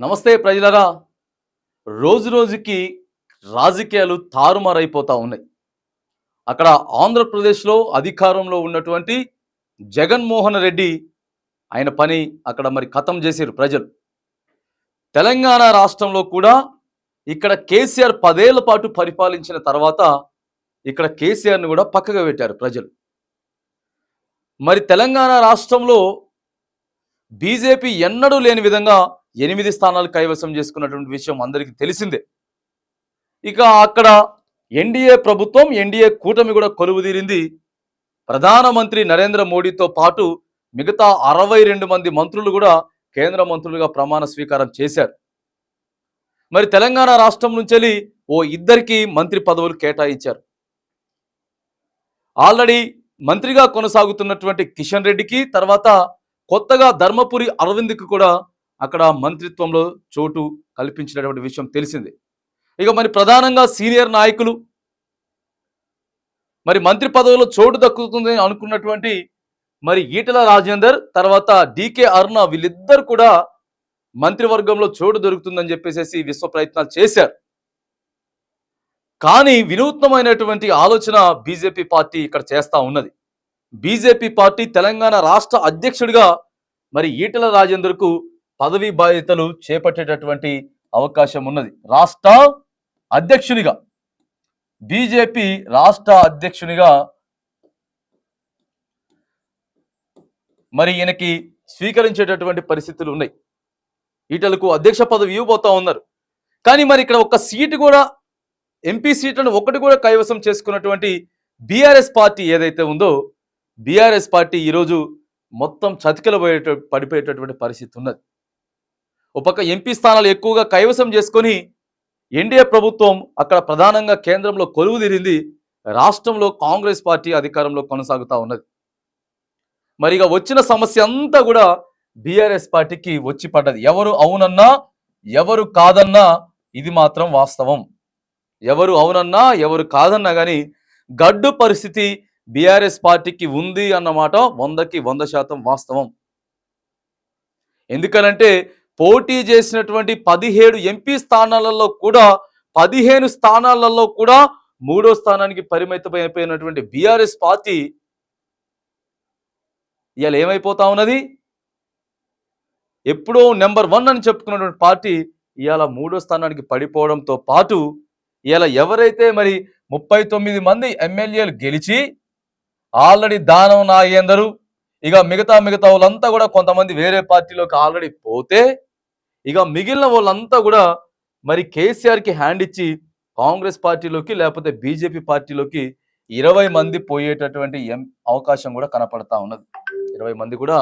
నమస్తే ప్రజలరా. రోజు రోజుకి రాజకీయాలు తారుమారైపోతూ ఉన్నాయి. అక్కడ ఆంధ్రప్రదేశ్లో అధికారంలో ఉన్నటువంటి జగన్మోహన్ రెడ్డి ఆయన పని అక్కడ మరి ఖతం చేశారు ప్రజలు. తెలంగాణ రాష్ట్రంలో కూడా ఇక్కడ కేసీఆర్ పదేళ్ళ పాటు పరిపాలించిన తర్వాత ఇక్కడ కేసీఆర్ని కూడా పక్కగా పెట్టారు ప్రజలు. మరి తెలంగాణ రాష్ట్రంలో బీజేపీ ఎన్నడూ లేని విధంగా ఎనిమిది స్థానాలు కైవసం చేసుకున్నటువంటి విషయం అందరికీ తెలిసిందే. ఇక అక్కడ ఎన్డీఏ ప్రభుత్వం ఎన్డీఏ కూటమి కూడా కొలువుదీరింది. ప్రధానమంత్రి నరేంద్ర మోడీతో పాటు మిగతా అరవై రెండు మంది మంత్రులు కూడా కేంద్ర మంత్రులుగా ప్రమాణ స్వీకారం చేశారు. మరి తెలంగాణ రాష్ట్రం నుంచి ఓ ఇద్దరికి మంత్రి పదవులు కేటాయించారు. ఆల్రెడీ మంత్రిగా కొనసాగుతున్నటువంటి కిషన్ రెడ్డికి తర్వాత కొత్తగా ధర్మపురి అరవింద్కి కూడా అక్కడ మంత్రిత్వంలో చోటు కల్పించినటువంటి విషయం తెలిసిందే. ఇక మరి ప్రధానంగా సీనియర్ నాయకులు మరి మంత్రి పదవిలో చోటు దక్కుతుంది అనుకున్నటువంటి మరి ఈటల రాజేందర్ తర్వాత డికే అరుణ వీళ్ళిద్దరు కూడా మంత్రివర్గంలో చోటు దొరుకుతుందని చెప్పేసి విశ్వ ప్రయత్నాలు చేశారు. కానీ వినూత్నమైనటువంటి ఆలోచన బీజేపీ పార్టీ ఇక్కడ చేస్తా ఉన్నది. బీజేపీ పార్టీ తెలంగాణ రాష్ట్ర అధ్యక్షుడిగా మరి ఈటల రాజేందర్కు పదవి బాధ్యతలు చేపట్టేటటువంటి అవకాశం ఉన్నది. రాష్ట్ర అధ్యక్షునిగా బీజేపీ రాష్ట్ర అధ్యక్షునిగా మరి ఈయనకి స్వీకరించేటటువంటి పరిస్థితులు ఉన్నాయి. ఈటలకు అధ్యక్ష పదవి ఇవ్వబోతా ఉన్నారు. కానీ మరి ఇక్కడ ఒక సీటు కూడా ఎంపీ సీట్లను ఒకటి కూడా కైవసం చేసుకున్నటువంటి బీఆర్ఎస్ పార్టీ ఏదైతే ఉందో బీఆర్ఎస్ పార్టీ ఈరోజు మొత్తం చతికిల పోయేట పడిపోయేటటువంటి పరిస్థితి ఉన్నది. ఒక పక్క ఎంపీ స్థానాలు ఎక్కువగా కైవసం చేసుకొని ఎన్డీఏ ప్రభుత్వం అక్కడ ప్రధానంగా కేంద్రంలో కొలువు తీరింది. రాష్ట్రంలో కాంగ్రెస్ పార్టీ అధికారంలో కొనసాగుతా ఉన్నది. మరి ఇక వచ్చిన సమస్య అంతా కూడా బీఆర్ఎస్ పార్టీకి వచ్చి పడ్డది. ఎవరు అవునన్నా ఎవరు కాదన్నా ఇది మాత్రం వాస్తవం. ఎవరు అవునన్నా ఎవరు కాదన్నా కానీ గడ్డు పరిస్థితి బీఆర్ఎస్ పార్టీకి ఉంది అన్నమాట వందకి వంద శాతం వాస్తవం. ఎందుకనంటే పోటీ చేసినటువంటి పదిహేడు ఎంపీ స్థానాలలో కూడా పదిహేను స్థానాలలో కూడా మూడో స్థానానికి పరిమితమైపోయినటువంటి బీఆర్ఎస్ పార్టీ ఇవాళ ఏమైపోతా ఉన్నది? ఎప్పుడో నెంబర్ వన్ అని చెప్పుకున్నటువంటి పార్టీ ఇవాళ మూడో స్థానానికి పడిపోవడంతో పాటు ఇవాళ ఎవరైతే మరి ముప్పై తొమ్మిది మంది ఎమ్మెల్యేలు గెలిచి ఆల్రెడీ దానం నాగేందరు ఇక మిగతా మిగతా వాళ్ళంతా కూడా కొంతమంది వేరే పార్టీలోకి ఆల్రెడీ పోతే ఇక మిగిలిన వాళ్ళంతా కూడా మరి కేసీఆర్కి హ్యాండ్ ఇచ్చి కాంగ్రెస్ పార్టీలోకి లేకపోతే బీజేపీ పార్టీలోకి ఇరవై మంది పోయేటటువంటి ఎం అవకాశం కూడా కనపడతా ఉన్నది. ఇరవై మంది కూడా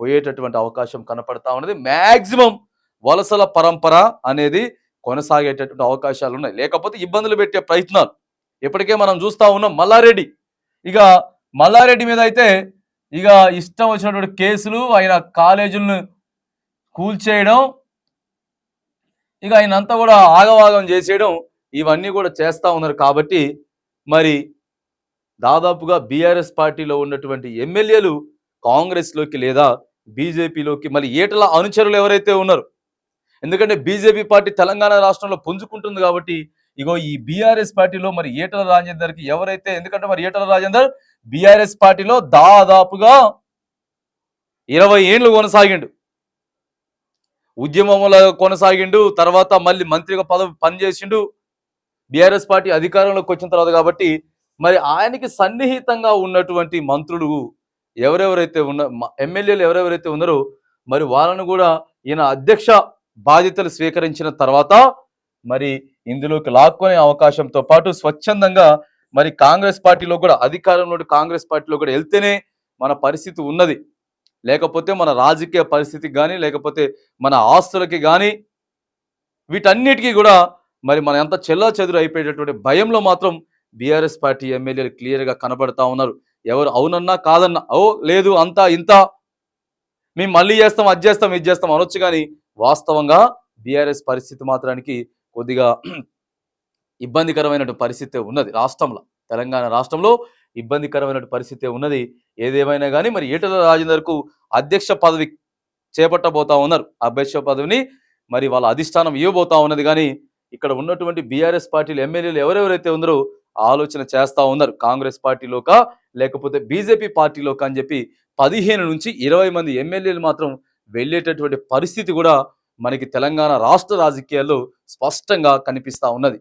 పోయేటటువంటి అవకాశం కనపడతా ఉన్నది. మ్యాక్సిమం వలసల పరంపర అనేది కొనసాగేటటువంటి అవకాశాలు ఉన్నాయి. లేకపోతే ఇబ్బందులు పెట్టే ప్రయత్నాలు. ఇప్పటికే మనం చూస్తా ఉన్నాం మల్లారెడ్డి. ఇక మల్లారెడ్డి మీద అయితే ఇక ఇష్టం వచ్చినటువంటి కేసులు ఆయన కాలేజీలను కూల్చేయడం ఇక ఆయన అంతా కూడా ఆగవాగం చేసేయడం ఇవన్నీ కూడా చేస్తూ ఉన్నారు కాబట్టి మరి దాదాపుగా బీఆర్ఎస్ పార్టీలో ఉన్నటువంటి ఎమ్మెల్యేలు కాంగ్రెస్లోకి లేదా బీజేపీలోకి మళ్ళీ ఏటల అనుచరులు ఎవరైతే ఉన్నారు. ఎందుకంటే బీజేపీ పార్టీ తెలంగాణ రాష్ట్రంలో పుంజుకుంటుంది కాబట్టి ఇగో ఈ బీఆర్ఎస్ పార్టీలో మరి ఏటల రాజేందర్కి ఎవరైతే ఎందుకంటే మరి ఏటల రాజేందర్ బీఆర్ఎస్ పార్టీలో దాదాపుగా ఇరవై ఏళ్ళు కొనసాగిండు. ఉద్యమంలో కొనసాగిండు తర్వాత మళ్ళీ మంత్రిగా పదవి పనిచేసిండు. బీఆర్ఎస్ పార్టీ అధికారంలోకి వచ్చిన తర్వాత కాబట్టి మరి ఆయనకి సన్నిహితంగా ఉన్నటువంటి మంత్రులు ఎవరెవరైతే ఉన్న ఎమ్మెల్యేలు ఎవరెవరైతే ఉన్నారో మరి వాళ్ళను కూడా ఈయన అధ్యక్ష బాధ్యతలు స్వీకరించిన తర్వాత మరి ఇందులోకి లాక్కునే అవకాశంతో పాటు స్వచ్ఛందంగా మరి కాంగ్రెస్ పార్టీలో కూడా అధికారంలో కాంగ్రెస్ పార్టీలో కూడా వెళ్తేనే మన పరిస్థితి ఉన్నది. లేకపోతే మన రాజకీయ పరిస్థితికి కానీ లేకపోతే మన ఆస్తులకి కానీ వీటన్నిటికీ కూడా మరి మన ఎంత చెల్లా చెదురు అయిపోయేటటువంటి భయంలో మాత్రం బీఆర్ఎస్ పార్టీ ఎమ్మెల్యేలు క్లియర్గా కనబడతా ఉన్నారు. ఎవరు అవునన్నా కాదన్నా ఓ లేదు అంతా ఇంత మేము మళ్ళీ చేస్తాం అది చేస్తాం ఇది చేస్తాం అనొచ్చు కానీ వాస్తవంగా బీఆర్ఎస్ పరిస్థితి మాత్రానికి కొద్దిగా ఇబ్బందికరమైన పరిస్థితి ఉన్నది రాష్ట్రంలో. తెలంగాణ రాష్ట్రంలో ఇబ్బందికరమైన పరిస్థితి ఉన్నది. ఏదేమైనా కానీ మరి ఈటల రాజేందర్కు అధ్యక్ష పదవి చేపట్టబోతా ఉన్నారు. అధ్యక్ష పదవిని మరి వాళ్ళ అధిష్టానం ఇవ్వబోతా ఉన్నది కానీ ఇక్కడ ఉన్నటువంటి బీఆర్ఎస్ పార్టీలు ఎమ్మెల్యేలు ఎవరెవరైతే ఉన్నారో ఆలోచన చేస్తూ ఉన్నారు. కాంగ్రెస్ పార్టీలోకా లేకపోతే బీజేపీ పార్టీలోక అని చెప్పి పదిహేను నుంచి ఇరవై మంది ఎమ్మెల్యేలు మాత్రం వెళ్ళేటటువంటి పరిస్థితి కూడా మనకి తెలంగాణ రాష్ట్ర రాజకీయాల్లో స్పష్టంగా కనిపిస్తా ఉన్నది.